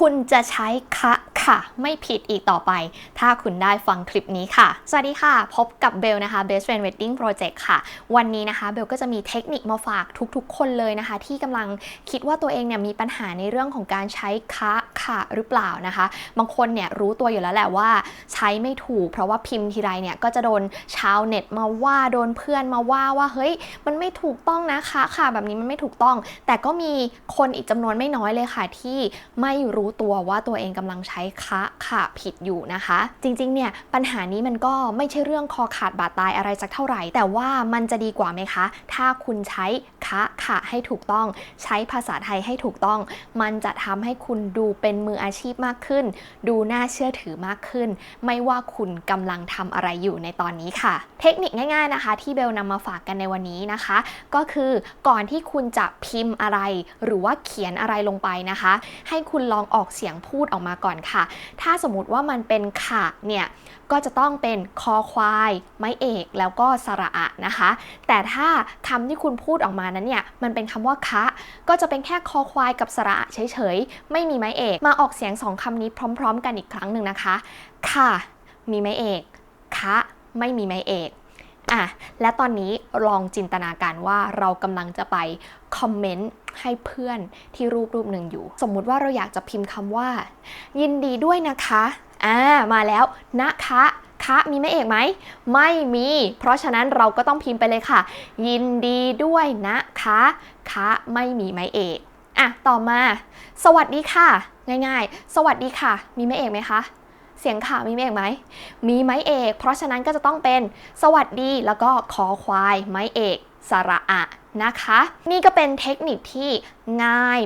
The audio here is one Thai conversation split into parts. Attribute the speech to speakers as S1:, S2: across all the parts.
S1: คุณจะใช้คะค่ะ ไม่ผิดอีกต่อไป ถ้าคุณได้ฟังคลิปนี้ค่ะ สวัสดีค่ะ พบกับเบลนะคะ Best Friend Wedding Project ค่ะ วันนี้นะคะเบลก็จะมีเทคนิคมาฝากทุกๆ คนเลยนะคะ ที่กำลังคิดว่าตัวเองเนี่ยมีปัญหาในเรื่องของการใช้คะค่ะหรือเปล่านะคะ บางคนเนี่ยรู้ตัวอยู่แล้วแหละว่า ใช้ไม่ถูก เพราะว่าพิมพ์ทีไรเนี่ยก็จะโดนชาวเน็ตมาว่าโดนเพื่อนมาว่าว่าเฮ้ยมันไม่ถูกต้องนะคะค่ะแบบนี้มันไม่ถูกต้อง แต่ก็มีคนอีกจำนวนไม่น้อยเลยค่ะที่ไม่รูู้้ตัวว่าตัวเองกำลังใช้คะค่ะผิดอยู่นะคะ จริงๆเนี่ยปัญหานี้มันก็ไม่ใช่เรื่องคอขาดบาดตายอะไรสักเท่าไหร่ แต่ว่ามันจะดีกว่าไหมคะ ถ้าคุณใช้คะค่ะให้ถูกต้อง ใช้ภาษาไทยให้ถูกต้อง มันจะทำให้คุณดูเป็นมืออาชีพมากขึ้น ดูน่าเชื่อถือมากขึ้น ไม่ว่าคุณกำลังทำอะไรอยู่ในตอนนี้ค่ะ เทคนิคง่ายๆนะคะ ที่เบลนำมาฝากกันในวันนี้นะคะ ก็คือก่อนที่คุณจะพิมพ์อะไร หรือว่าเขียนอะไรลงไปนะคะ ให้คุณลองออกเสียงพูดออกมาก่อนค่ะ ถ้าสมมติว่ามันเป็นค่ะเนี่ยก็จะต้องเป็นคอควาย ไม้เอกแล้วก็สระอะนะคะ แต่ถ้าคำที่คุณพูดออกมานั้นเนี่ยมันเป็นคำว่าคะก็จะเป็นแค่คอควายกับสระอะเฉยๆ ไม่มีไม้เอกมาออกเสียงสองคำนี้พร้อม ๆ กันอีกครั้งหนึ่งนะคะ ค่ะ มีไม้เอก คะ ไม่มีไม้เอก อะและตอนนี้ลองจินตนาการว่าเรากำลังจะไปคอมเมนต์ให้เพื่อนที่รูปรูปหนึ่งอยู่ สมมุติว่าเราอยากจะพิมพ์คำว่า ยินดีด้วยนะคะอ่ามาแล้วนะคะคะมีไม่เอกไหม ไม่มี เพราะฉะนั้นเราก็ต้องพิมพ์ไปเลยค่ะ ยินดีด้วยนะคะ คะไม่มีไม้เอกอะต่อมา สวัสดีค่ะ ง่ายๆ สวัสดีค่ะ มีไม้เอกไหมคะ สียงค่ะมีไม้เอกไหม มีไม้เอก เพราะฉะนั้นก็จะต้องเป็นสวัสดีแล้วก็ขอควายไม้เอกสระอะนะคะ นี่ก็เป็นเทคนิคที่ง่าย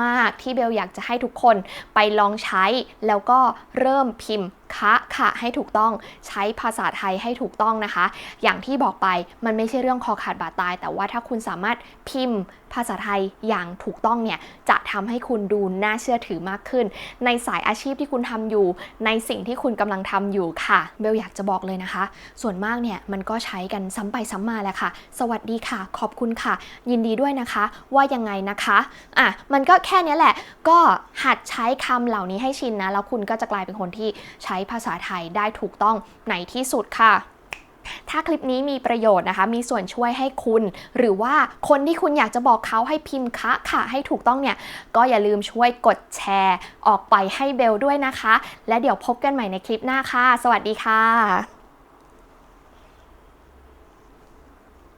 S1: มากๆ ที่เบลอยากจะให้ทุกคนไปลองใช้แล้วก็เริ่มพิมพ์คะค่ะให้ถูกต้องใช้ภาษาไทยให้ถูกต้องนะคะ อย่างที่บอกไปมันไม่ใช่เรื่องคอขาดบาดตาย แต่ว่าถ้าคุณสามารถพิมพ์ภาษาไทยอย่างถูกต้องเนี่ยจะทำให้คุณดูน่าเชื่อถือมากขึ้น ในสายอาชีพที่คุณทำอยู่ ในสิ่งที่คุณกำลังทำอยู่ค่ะเบลอยากจะบอกเลยนะคะ ส่วนมากเนี่ยมันก็ใช้กันซ้ำไปซ้ำมาแหละค่ะ สวัสดีค่ะ ขอบคุณค่ะ ยินดีด้วยนะคะ ว่ายังไงนะคะนะคะอะมันก็แค่นี้แหละ ก็หัดใช้คำเหล่านี้ให้ชินนะ แล้วคุณก็จะกลายเป็นคนที่ใช้ภาษาไทยได้ถูกต้องในที่สุดค่ะถ้าคลิปนี้มีประโยชน์นะคะ มีส่วนช่วยให้คุณ หรือว่าคนที่คุณอยากจะบอกเขาให้พิมพ์คะค่ะให้ถูกต้องเนี่ย ก็อย่าลืมช่วยกดแชร์ ออกไปให้เบลด้วยนะคะ และเดี๋ยวพบกันใหม่ในคลิปหน้าค่ะ สวัสดีค่ะ